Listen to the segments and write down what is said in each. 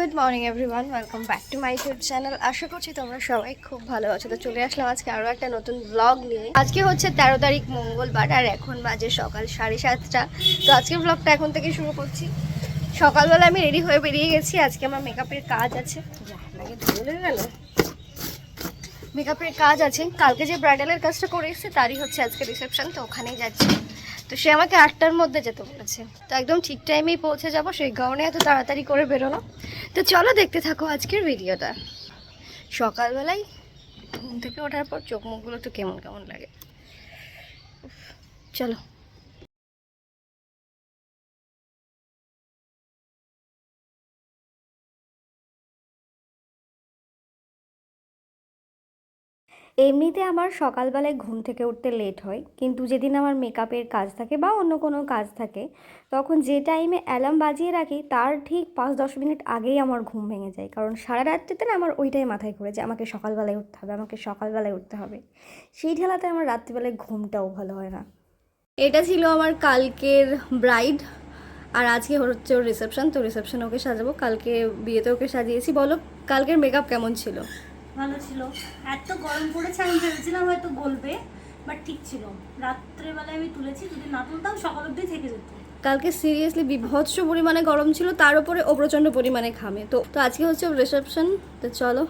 Good morning everyone welcome back to my YouTube channel আশা করছি তোমরা সবাই খুব ভালো আছো। তো চলে আসলাম আজকে আরও একটা নতুন ব্লগ নিয়ে। আজকে হচ্ছে তেরো তারিখ মঙ্গলবার আর এখন বাজে সকাল সাড়ে সাতটা। তো আজকের ব্লগটা এখন থেকে শুরু করছি। সকালবেলা আমি রেডি হয়ে বেরিয়ে গেছি। আজকে আমার মেকআপের কাজ আছে। গেল মেকআপের কাজ আছে। কালকে যে ব্রাইডালের কাজটা করে এসেছে, তারই হচ্ছে আজকে রিসেপশন তো ওখানেই যাচ্ছি। তো সে আমাকে আটটার মধ্যে যেতে বলেছে। তো একদম ঠিক টাইমেই পৌঁছে যাব, সেই কারণে এত তাড়াতাড়ি করে বেরোলো। তো চলো দেখতে থাকো আজকের ভিডিওটা। সকালবেলায় ঘুম থেকে ওঠার পর চোখ মুখগুলো তো কেমন কেমন লাগে। চলো। এমনিতে আমার সকালবেলায় ঘুম থেকে উঠতে লেট হয়, কিন্তু যেদিন আমার মেকআপের কাজ থাকে বা অন্য কোনো কাজ থাকে, তখন যে টাইমে অ্যালার্ম বাজিয়ে রাখি, তার ঠিক পাঁচ দশ মিনিট আগেই আমার ঘুম ভেঙে যায়। কারণ সারা রাত্রিতে না আমার ওইটাই মাথায় ঘুরে যে আমাকে সকালবেলায় উঠতে হবে, আমাকে সকালবেলায় উঠতে হবে। সেই ঠেলাতে আমার রাত্রিবেলায় ঘুমটাও ভালো হয় না। এটা ছিল আমার কালকের ব্রাইড আর আজকে হচ্ছে ওর রিসেপশন তো রিসেপশন ওকে সাজাবো। কালকে বিয়েতে ওকে সাজিয়েছি। বলো, কালকের মেকআপ কেমন ছিল? ভালো ছিল। এত গরম পড়েছে আমি ভেবেছিলাম হয়তো গলবে বাট ঠিক ছিল। রাত্রেবেলায় আমি তুলেছি যদি না তুলতাম সকাল অবধি থেকে যেত। কালকে সিরিয়াসলি বিভৎস পরিমাণে গরম ছিল তার উপরে ও প্রচণ্ড পরিমাণে ঘামে। তো তো আজকে হচ্ছে রিসেপশন তো চলো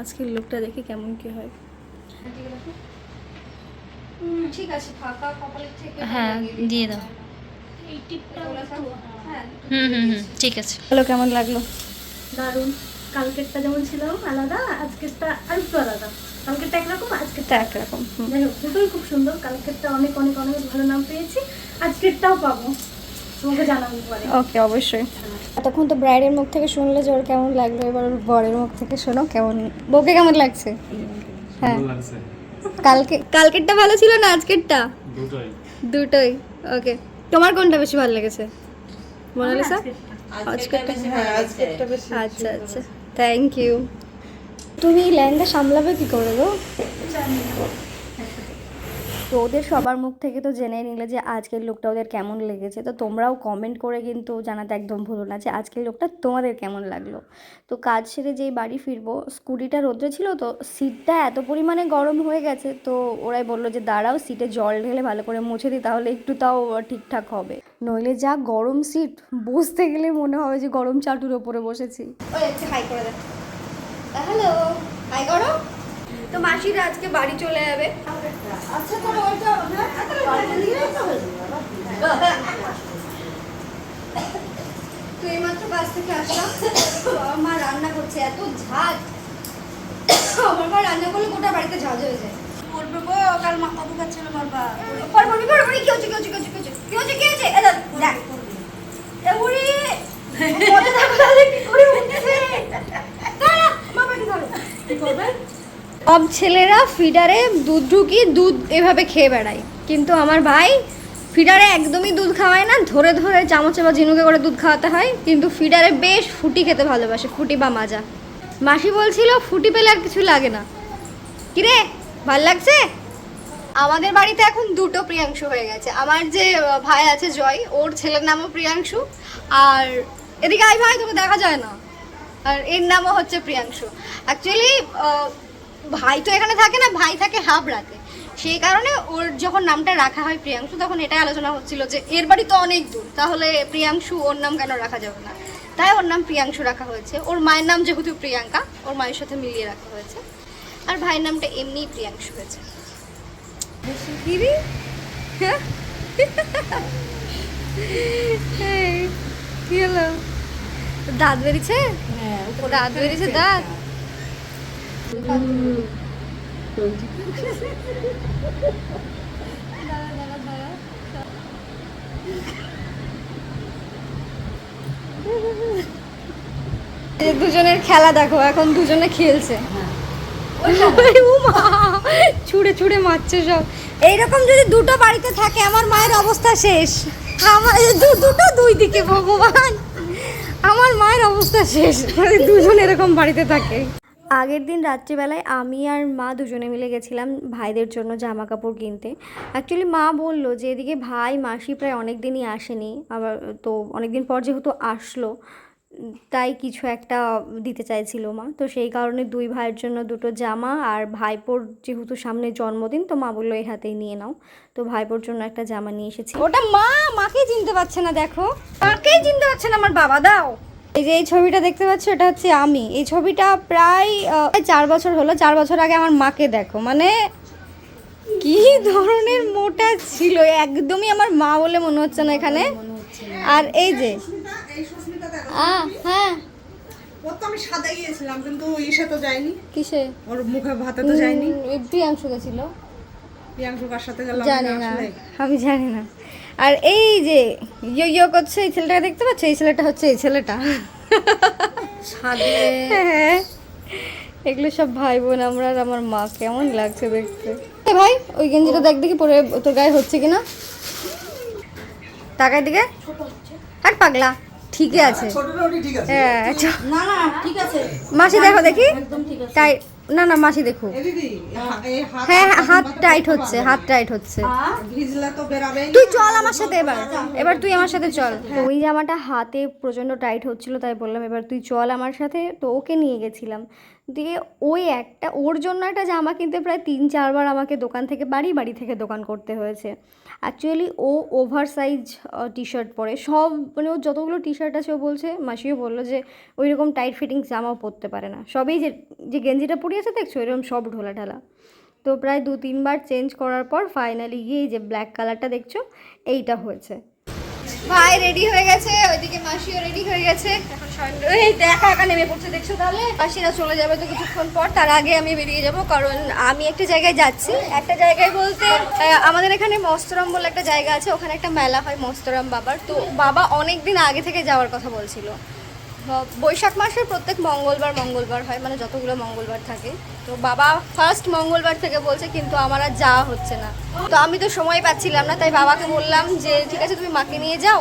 আজকের লুকটা দেখি কেমন কি হয়। ঠিক আছে ফাঁকা কপালের থেকে হ্যাঁ দিয়ে দাও। এই টিপটা হ্যাঁ হুম হুম হুম ঠিক আছে। হ্যালো কেমন লাগল? দারুণ। কালকেরটা যেমন ছিল আলাদা আজকেরটা আর একটু আলাদা। কালকেরটা একরকম আজকেরটা একরকম যাই হোক দুটোই খুব সুন্দর। কালকেরটা অনেক অনেক অনেক ভালো নাম পেয়েছি। আজকেরটাও পাবো। তোমাকে জানাব ওকে অবশ্যই। এতক্ষণ তো ব্রাইডের মুখ থেকে শুনলে যে ওর কেমন লাগল এবার ওর বরের মুখ থেকে শোনো কেমন বউকে কেমন লাগছে? হ্যাঁ। কালকে কালকেরটা ভালো ছিল না আজকেরটা? দুটোই। দুটোই ওকে। তোমার কোনটা বেশি ভালো লেগেছে? মোনালিসা? আজকেরটা। আজকেরটা আচ্ছা আচ্ছা থ্যাংক ইউ তুমি লাইনটা ল্যান্ডটা সামলাবে কি করে গো জানি না। তো ওদের সবার মুখ থেকে তো জেনে নিলে যে আজকের লুকটা ওদের কেমন লেগেছে। তো তোমরাও কমেন্ট করে কিন্তু জানাতে একদম ভুলো না যে আজকের লুকটা তোমাদের কেমন লাগল। তো কাজ সেরে যেই বাড়ি ফিরবো, স্কুটিটা রোদ্রে ছিল তো সিটটা এত পরিমাণে গরম হয়ে গেছে তো ওরাই বলল যে দাঁড়াও, সিটে জল ঢেলে ভালো করে মুছে দিই তাহলে একটু তাও ঠিকঠাক হবে। নইলে যা গরম সিট, বসতে গেলে মনে হবে যে গরম চাটুর ওপরে বসেছি। হ্যালো হাই করো। তো মাসিরা আজকে বাড়ি চলে যাবে। আচ্ছা করো ওইটা তো? এইমাত্র বাস থেকে আসলাম। মা রান্না করছে এত ঝাঁজ আমার মা রান্না করলে গোটা বাড়িতে ঝাঁজ হয়ে যায়। বলবে গো কাল মাথা ঢুকাচ্ছিল বারবার পর পর পর পর কি? কি হচ্ছে কি হচ্ছে কি হচ্ছে কি হচ্ছে কি হচ্ছে এ দেখ। উড়ি! মজা থাকো তাহলে উঠছে দাঁড়া মা বাড়ি ধরো। কি করবে? সব ছেলেরা ফিডারে দুধ ঢুকিয়ে দুধ এভাবে খেয়ে বেড়ায়। কিন্তু আমার ভাই ফিডারে একদমই দুধ খাওয়ায় না, ধরে ধরে চামচে বা ঝিনুকে করে দুধ খাওয়াতে হয়, কিন্তু ফিডারে বেশ ফুটি খেতে ভালোবাসে, ফুটি বা মাজা। মাসি বলছিল, ফুটি পেলে আর কিছু লাগে না। কিরে, ভালো লাগছে? আমাদের বাড়িতে এখন দুটো প্রিয়াংশু হয়ে গেছে। আমার যে ভাই আছে জয়, ওর ছেলের নামও প্রিয়াংশু, আর এদিকে আই ভাই, তোকে দেখা যায় না। আর এর নামও হচ্ছে প্রিয়াংশু। অ্যাকচুয়ালি ভাই তো এখানে থাকে না ভাই থাকে হাবড়াতে সেই কারণে ওর যখন নামটা রাখা হয় প্রিয়াংশু তখন এটাই আলোচনা হচ্ছিল যে এর বাড়ি তো অনেক দূর তাহলে প্রিয়াংশু ওর নাম কেন রাখা যাবে না? তাই ওর নাম প্রিয়াংশু রাখা হয়েছে। ওর মায়ের নাম যেহেতু প্রিয়াঙ্কা ওর মায়ের সাথে মিলিয়ে রাখা হয়েছে। আর ভাইয়ের নামটা এমনিই প্রিয়াংশু হয়েছে। হ্যাঁ কি হলো? দাঁত বেরিয়েছে? দাঁত বেরিয়েছে দাঁত? দুজনের খেলা দেখো, এখন দুজনে খেলছে। ছুঁড়ে ছুঁড়ে মারছে সব। এইরকম যদি দুটো বাড়িতে থাকে, আমার মায়ের অবস্থা শেষ। আমার দুটো দুই দিকে, ভগবান। আমার মায়ের অবস্থা শেষ। মানে দুজন এরকম বাড়িতে থাকে। আগের দিন রাত্রিবেলায় আমি আর মা দুজনে মিলে গেছিলাম ভাইদের জন্য জামা কাপড় কিনতে। অ্যাকচুয়ালি মা বলল যে, এদিকে ভাই, মাসি প্রায় অনেক দিনই আসেনি। আবার তো অনেক দিন পর যেহেতু আসলো, তাই কিছু একটা দিতে চাইছিল মা। তো সেই কারণে দুই ভাইয়ের জন্য দুটো জামা আর ভাইপোর যেহেতু সামনে জন্মদিন, তো মা বলল এই হাতেই নিয়ে নাও। তো ভাইপোর জন্য একটা জামা নিয়ে এসেছি। ওটা মা, মাকেই চিনতে পারছে না, দেখো। মাকেই চিনতে পারছে না? আমার বাবা, দাও। এই যে এই ছবিটা দেখতে পাচ্ছ এটা হচ্ছে আমি। এই ছবিটা প্রায় চার বছর হলো। চার বছর আগে আমার মাকে দেখো। মানে কি ধরনের মোটা ছিল। একদমই আমার মা বলে মনে হচ্ছে না এখানে। আর এই যে হ্যাঁ। আমি জানি না। আর এই যে ইয়ো ইয়ো করছে এই ছেলেটাকে দেখতে পাচ্ছ? এই ছেলেটা হচ্ছে এই ছেলেটা। হ্যাঁ। এগুলো সব ভাই বোন আমরা আর আমার মা কেমন লাগছে দেখতে। ভাই ওই গেঞ্জিটা দেখ দেখি পরে তোর গায়ে হচ্ছে কিনা। তাকায় দিকে। আর পাগলা ঠিকই আছে। হ্যাঁ চ- না না ঠিক আছে। মাসি দেখো দেখি। একদম ঠিক আছে। টাই না না মাসি দেখো। এ দিদি হা- এই হাত হ্যাঁ হ্যাঁ, হাত টাইট হচ্ছে হাত টাইট হচ্ছে। তুই চল আমার সাথে এবার। এবার তুই আমার সাথে চল। তো ওই জামাটা হাতে প্রচণ্ড টাইট হচ্ছিল তাই বললাম এবার তুই চল আমার সাথে। তো ওকে নিয়ে গেছিলাম। দিয়ে ওই একটা ওর জন্য একটা জামা কিনতে প্রায় তিন চারবার আমাকে দোকান থেকে বাড়ি বাড়ি থেকে দোকান করতে হয়েছে। অ্যাকচুয়ালি ও ওভার সাইজ টি শার্ট পরে। সব মানে ওর যতগুলো টি শার্ট আছে, ও বলছে, মাসিও বলল যে ওই রকম টাইট ফিটিং জামাও পরতে পারে না। সবই যে যে গেঞ্জিটা পরে আছে, দেখছ? এরকম সব ঢোলা ঢালা তো প্রায় দু তিনবার চেঞ্জ করার পর ফাইনালি গিয়ে এই যে ব্ল্যাক কালারটা দেখছ, এইটা হয়েছে। ভাই রেডি হয়ে গেছে ওইদিকে মাসিও রেডি হয়ে গেছে। এখন সবাই- এই দেখা একা নেমে পড়ছে দেখছ তাহলে? মাসিরা চলে যাবে তো কিছুক্ষণ পর তার আগে আমি বেরিয়ে যাব কারণ আমি একটা জায়গায় যাচ্ছি। একটা জায়গায় বলতে আমাদের এখানে মস্তরম বলে একটা জায়গা আছে ওখানে একটা মেলা হয় মস্তরম বাবার। তো বাবা অনেক দিন আগে থেকে যাওয়ার কথা বলছিল। বৈশাখ মাসের প্রত্যেক মঙ্গলবার মঙ্গলবার হয় মানে যতগুলো মঙ্গলবার থাকে। তো বাবা ফার্স্ট মঙ্গলবার থেকে বলছে, কিন্তু আমার আর যাওয়া হচ্ছে না। তো আমি তো সময় পাচ্ছিলাম না, তাই বাবাকে বললাম যে, ঠিক আছে, তুমি মাকে নিয়ে যাও,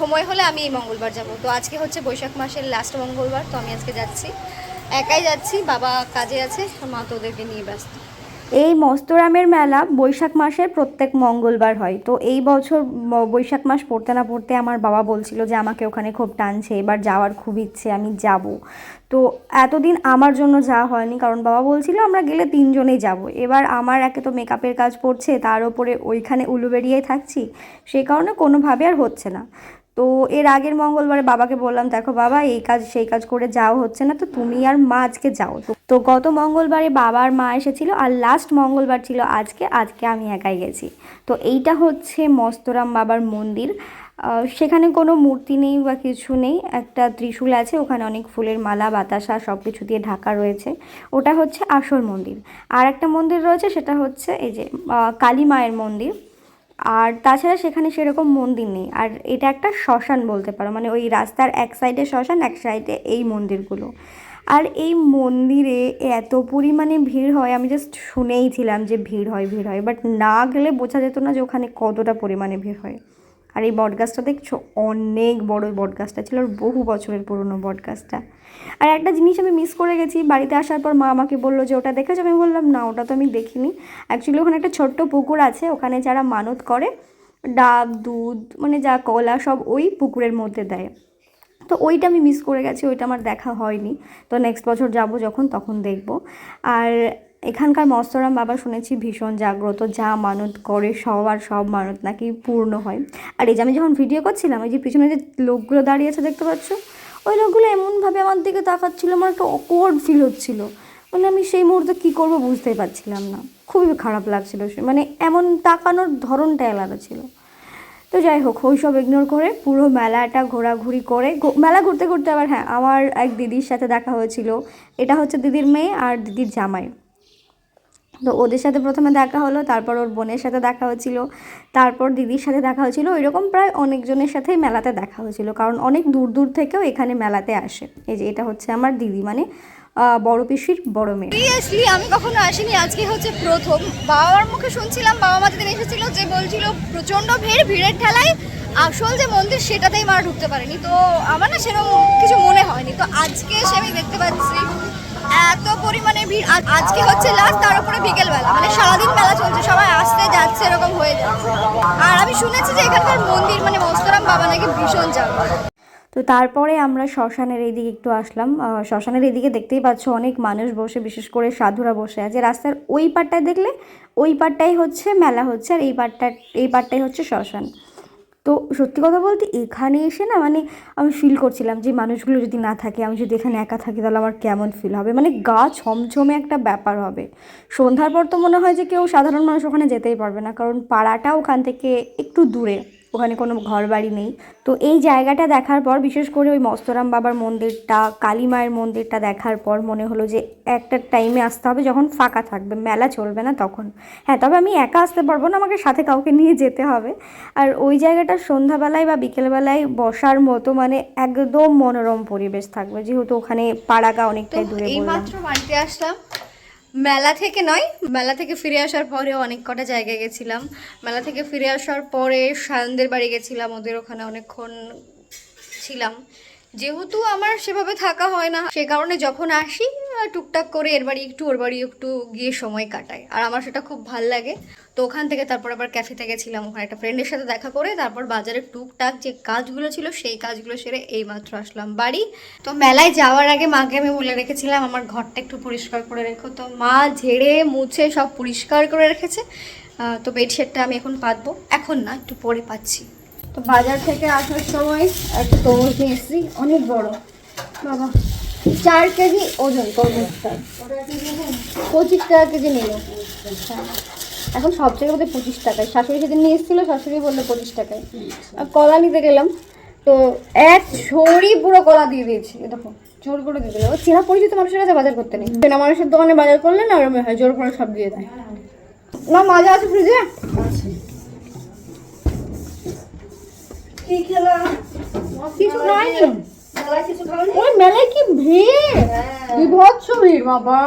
সময় হলে আমি এই মঙ্গলবার যাব। তো আজকে হচ্ছে বৈশাখ মাসের লাস্ট মঙ্গলবার, তো আমি আজকে যাচ্ছি। একাই যাচ্ছি, বাবা কাজে আছে, মা তো ওদেরকে নিয়ে ব্যস্ত। এই মস্তরামের মেলা বৈশাখ মাসের প্রত্যেক মঙ্গলবার হয়। তো এই বছর বৈশাখ মাস পড়তে না পড়তে আমার বাবা বলছিল যে, আমাকে ওখানে খুব টানছে, এবার যাওয়ার খুব ইচ্ছে, আমি যাব। তো এতদিন আমার জন্য যাওয়া হয়নি, কারণ বাবা বলছিল, আমরা গেলে তিনজনেই যাব। এবার আমার একে তো মেকআপের কাজ পড়ছে, তার ওপরে ওইখানে উলুবেরিয়ায় থাকছি সেই কারণে কোনোভাবে আর হচ্ছে না। তো এর আগের মঙ্গলবারে বাবাকে বললাম, দেখো বাবা, এই কাজ, সেই কাজ করে যাওয়া হচ্ছে না তো? তুমি আর মা আজকে যাও। তো- তো গত মঙ্গলবারে বাবার মা এসেছিল আর লাস্ট মঙ্গলবার ছিল আজকে আজকে আমি একাই গেছি। তো এইটা হচ্ছে মস্তরাম বাবার মন্দির। সেখানে কোনো মূর্তি নেই বা কিছু নেই, একটা ত্রিশূল আছে, ওখানে অনেক ফুলের মালা, বাতাসা সব কিছু দিয়ে ঢাকা রয়েছে। ওটা হচ্ছে আসল মন্দির। আর একটা মন্দির রয়েছে, সেটা হচ্ছে এই যে কালী মায়ের মন্দির। আর তাছাড়া সেখানে সেরকম মন্দির নেই। আর এটা একটা শ্মশান বলতে পারো মানে ওই রাস্তার এক সাইডে শ্মশান, এক সাইডে এই মন্দিরগুলো। আর এই মন্দিরে এত পরিমাণে ভিড় হয়, আমি জাস্ট শুনেই ছিলাম যে ভিড় হয় ভিড় হয়। বাট না গেলে বোঝা যেত না যে ওখানে কতটা পরিমাণে ভিড় হয়। আর এই বটগাছটা দেখছ? অনেক বড় ওই বটগাছটা ছিল বহু বছরের পুরনো বটগাছটা আর একটা জিনিস আমি মিস করে গেছি, বাড়িতে আসার পর মা আমাকে বলল যে, ওটা দেখেছ? আমি বললাম, না, ওটা তো আমি দেখিনি। অ্যাকচুয়ালি ওখানে একটা ছোট্ট পুকুর আছে, ওখানে যারা মানত করে, ডাব, দুধ মানে যা কলা, সব ওই পুকুরের মধ্যে দেয়। তো ওইটা আমি মিস করে গেছি, ওইটা আমার দেখা হয়নি। তো নেক্সট বছর যাব যখন, তখন দেখব। আর এখানকার মস্তরাম বাবা শুনেছি ভীষণ জাগ্রত, যা মানত করে, সবার সব মানত নাকি পূর্ণ হয়। আর এই যে আমি যখন ভিডিও করছিলাম ওই যে পিছনে যে লোকগুলো দাঁড়িয়ে আছে দেখতে পাচ্ছ? ওই লোকগুলো এমনভাবে আমার দিকে তাকাচ্ছিলো, আমার একটা অকওয়ার্ড ফিল হচ্ছিল। মানে আমি সেই মুহূর্তে কী করব বুঝতেই পারছিলাম না। খুবই খারাপ লাগছিল মানে এমন তাকানোর ধরনটাই আলাদা ছিল। তো যাই হোক ওই সব ইগনোর করে পুরো মেলাটা ঘোরাঘুরি করে মেলা ঘুরতে ঘুরতে আবার হ্যাঁ আমার এক দিদির সাথে দেখা হয়েছিল। এটা হচ্ছে দিদির মেয়ে আর দিদির জামাই। তো ওদের সাথে প্রথমে দেখা হলো, তারপর ওর বোনের সাথে দেখা হয়েছিল, তারপর দিদির সাথে দেখা হয়েছিল এরকম প্রায় অনেকজনের সাথেই মেলাতে দেখা হয়েছিল, কারণ অনেক দূর দূর থেকেও এখানে মেলাতে আসে। এই যে এটা হচ্ছে আমার দিদি মানে বড় পিসির বড় মেয়ে। সিরিয়াসলি আমি কখনো আসিনি, আজকে হচ্ছে প্রথম। বাবার মুখে শুনছিলাম, বাবা মা যেদিন এসেছিল যে বলছিল, প্রচণ্ড ভিড়, ভিড়ের ঠেলায়, আসল যে মন্দির সেটাতেই মারা ঢুকতে পারেনি। তো আমার না সেরকম কিছু মনে হয়নি। তো আজকে এসে আমি দেখতে পাচ্ছি এত পরিমাণে ভিড়। আজ- আজকে হচ্ছে লাস্ট তার উপরে বিকেলবেলা। মানে সারাদিন মেলা চলছে, সবাই আসতে যাচ্ছে, এরকম হয়ে যাচ্ছে। আর আমি শুনেছি যে এখানকার মন্দির মানে মস্তরাম বাবা নাকি ভীষণ জাগ্রত তো তারপরে আমরা শ্মশানের এইদিকে একটু আসলাম। শ্মশানের এইদিকে দেখতেই পাচ্ছ অনেক মানুষ বসে, বিশেষ করে সাধুরা বসে আছে। রাস্তার ওই পারটায় দেখলে, ওই পারটাই হচ্ছে, মেলা হচ্ছে, আর এই পারটা এই পারটাই হচ্ছে শ্মশান। তো সত্যি কথা বলতে এখানে এসে না মানে আমি ফিল করছিলাম যে মানুষগুলো যদি না থাকে, আমি যদি এখানে একা থাকি তাহলে আমার কেমন ফিল হবে? মানে গা ছমছমে একটা ব্যাপার হবে। সন্ধ্যার পর তো মনে হয় যে কেউ সাধারণ মানুষ ওখানে যেতেই পারবে না, কারণ পাড়াটা ওখান থেকে একটু দূরে। ওখানে কোনো ঘর বাড়ি নেই। তো এই জায়গাটা দেখার পর বিশেষ করে ওই মস্তরাম বাবার মন্দিরটা কালী মায়ের মন্দিরটা দেখার পর মনে হলো যে একটা টাইমে আসতে হবে যখন ফাঁকা থাকবে মেলা চলবে না তখন। হ্যাঁ তবে আমি একা আসতে পারব না আমাকে সাথে কাউকে নিয়ে যেতে হবে। আর ওই জায়গাটা সন্ধ্যাবেলায় বা বিকেলবেলায় বসার মতো মানে একদম মনোরম পরিবেশ থাকবে যেহেতু ওখানে পাড়াগা অনেকটাই দূরে বাড়িতে আসলাম। মেলা থেকে নয়, মেলা থেকে ফিরে আসার পরে অনেক কটা জায়গায় গেছিলাম। মেলা থেকে ফিরে আসার পরে সায়নদের বাড়ি গেছিলাম, ওদের ওখানে অনেকক্ষণ ছিলাম। যেহেতু আমার সেভাবে থাকা হয় না, সে কারণে যখন আসি টুকটাক করে এর বাড়ি একটু, ওর বাড়ি একটু গিয়ে সময় কাটাই। আর আমার সেটা খুব ভালো লাগে। তো ওখান থেকে তারপর আবার ক্যাফেতে গেছিলাম। ওখানে একটা ফ্রেন্ডের সাথে দেখা করে তারপর বাজারে টুকটাক যে কাজগুলো ছিল, সেই কাজগুলো সেরে এই মাত্র আসলাম বাড়ি। তো মেলায় যাওয়ার আগে মাকে আমি বলে রেখেছিলাম, আমার ঘরটা একটু পরিষ্কার করে রেখো। তো মা ঝেড়ে, মুছে সব পরিষ্কার করে রেখেছে। তো বেডশিটটা আমি এখন পাতবো। এখন না, একটু পরে পাচ্ছি। তো বাজার থেকে আসার সময় একটা তরমুজ নিয়ে এসেছি। অনেক বড়। বাবা। চার কেজি ওজন পঁচিশ টাকা। কেজি নিল এখন সব জায়গায় বোধহয় পঁচিশ টাকায়। শাশুড়ি সেদিন নিয়ে এসেছিল শাশুড়ি বলল পঁচিশ টাকায়। আর কলা নিতে গেলাম তো এক ছড়ি পুরো কলা দিয়ে দিয়েছি। দেখো জোর করে দিয়ে দিল ও চেনা পরিচিত মানুষের কাছে বাজার করতে নেই। চেনা মানুষের দোকানে বাজার করলে না ওরকম হয় জোর করে সব দিয়ে দেয়। না মাজা আছে ফ্রিজে? কি খেলাম? কিছু নয় ওই মেলায় কি ভিড়? বিভৎস ভিড় বাবা।